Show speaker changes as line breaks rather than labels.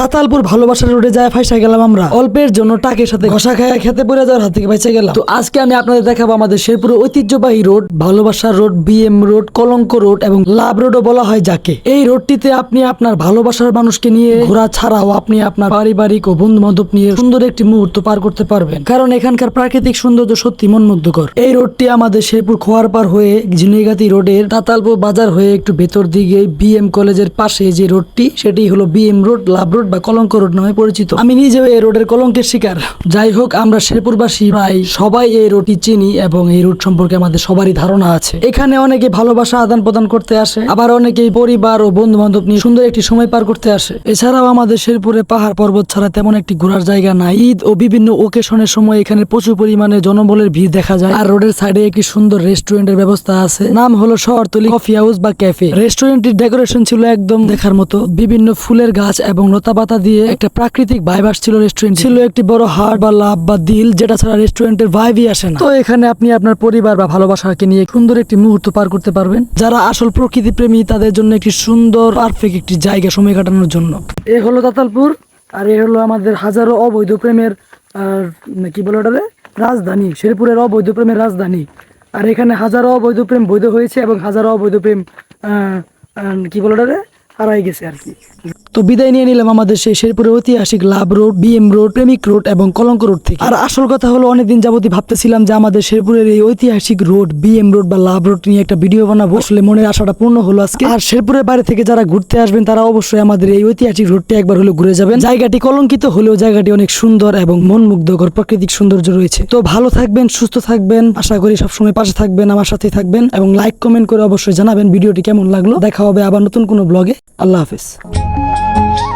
তাতালপুর ভালোবাসার রোডে যায় ফাইসা গেলাম আমরা। অল্পের জন্য টাকের সাথে ঘষা খায়, খেতে পড়ে যাওয়ার হাত থেকে বেঁচে গেলাম। তো আজকে আমি আপনাদের দেখাবো আমাদের শেরপুরের ঐতিহ্যবাহী রোড, ভালোবাসার রোড বিএম রোড, কলঙ্ক রোড এবং লাভ রোডও বলা হয় যাকে। এই রোডটিতে আপনি আপনার ভালোবাসার মানুষকে নিয়ে ঘোরা ছাড়াও আপনি আপনার পারিবারিক ও বন্ধু বান্ধব নিয়ে সুন্দর একটি মুহূর্ত পার করতে পারবেন। কারণ এখানকার প্রাকৃতিক সৌন্দর্য সত্যি মনমুগ্ধকর। এই রোডটি আমাদের শেরপুর খোয়ার পার হয়ে ঝিনুইগাতি রোডের তাতালপুর বাজার হয়ে একটু ভেতর দিকে বিএম কলেজের পাশে যে রোডটি, সেটি হলো বিএম রোড, লাভ রোড বা কলঙ্ক রোড নামে পরিচিত। আমি নিজেও এই রোডের কলঙ্কের শিকার। যাই হোক, আমরা শেরপুরবাসী, ভাই, সবাই এই রোডটি চিনি এবং এই রোড সম্পর্কে আমাদের সবারই ধারণা আছে। এখানে অনেকে ভালোবাসা আদান প্রদান করতে আসে, আবার অনেকেই পরিবার ও বন্ধু বান্ধব নিয়ে সুন্দর একটি সময় পার করতে আসে। এছাড়াও আমাদের শেরপুরে পাহাড় পর্বত ছাড়া তেমন একটি ঘোরার জায়গা নাই। ঈদ ও বিভিন্ন ওকেশনের সময় এখানে প্রচুর পরিমাণে জনবলের ভিড় দেখা যায়। আর রোডের সাইডে একটি সুন্দর রেস্টুরেন্টের ব্যবস্থা আছে। নাম হলো শহরতলি কফি হাউস বা ক্যাফে রেস্টুরেন্টটির ডেকোরেশন ছিল একদম দেখার মতো। বিভিন্ন ফুলের গাছ এবং লতা পাতা দিয়ে একটা প্রাকৃতিক ভাইব আসছিল রেস্টুরেন্ট ছিল একটি বড় হাট বা লাভ বা দিল, যেটা ছাড়া রেস্টুরেন্টের ভাইবই আসে না। তো এখানে আপনি আপনার পরিবার বা ভালোবাসাকে নিয়ে সুন্দর একটি মুহূর্ত পার করতে পারবেন, যারা আসল প্রকৃতি প্রেমী তাদের জন্য একটি সুন্দর পারফেক্ট একটি জায়গা সময় কাটানোর জন্য। এ হলো তাতালপুর, আর এ হলো আমাদের হাজারো অবৈধ প্রেমের কি বলে ওটারে রাজধানী, শেরপুরের অবৈধ প্রেমের রাজধানী। আর এখানে হাজারো অবৈধ প্রেম বৈধ হয়েছে এবং হাজারো অবৈধ প্রেম কি বলে ওটারে হারাই গেছে আর কি। তো বিদায় নিয়ে নিলাম আমাদের সেই শেরপুরের ঐতিহাসিক লাভ রোড, বিএম রোড, প্রেমিক রোড এবং কলঙ্ক রোড থেকে। আর আসল কথা হলো, অনেকদিন যাবতই ভাবতেছিলাম যে আমাদের শেরপুরের এই ঐতিহাসিক রোড, বিএম রোড বা লাভ রোড নিয়ে একটা ভিডিও বানাবো। আসলে মনের আশাটা পূর্ণ হলো আজকে। আর শেরপুরের বাইরে থেকে যারা ঘুরতে আসবেন, তারা অবশ্যই আমাদের এই ঐতিহাসিক রোডটি একবার হলে ঘুরে যাবেন। জায়গাটি কলঙ্কিত হলেও জায়গাটি অনেক সুন্দর এবং মনমুগ্ধকর, প্রাকৃতিক সৌন্দর্য রয়েছে। তো ভালো থাকবেন, সুস্থ থাকবেন, আশা করি সবসময় পাশে থাকবেন, আমার সাথে থাকবেন এবং লাইক কমেন্ট করে অবশ্যই জানাবেন ভিডিওটি কেমন লাগল। দেখা হবে আবার নতুন কোনো ব্লগে আল্লাহ হাফেজ। Thank you.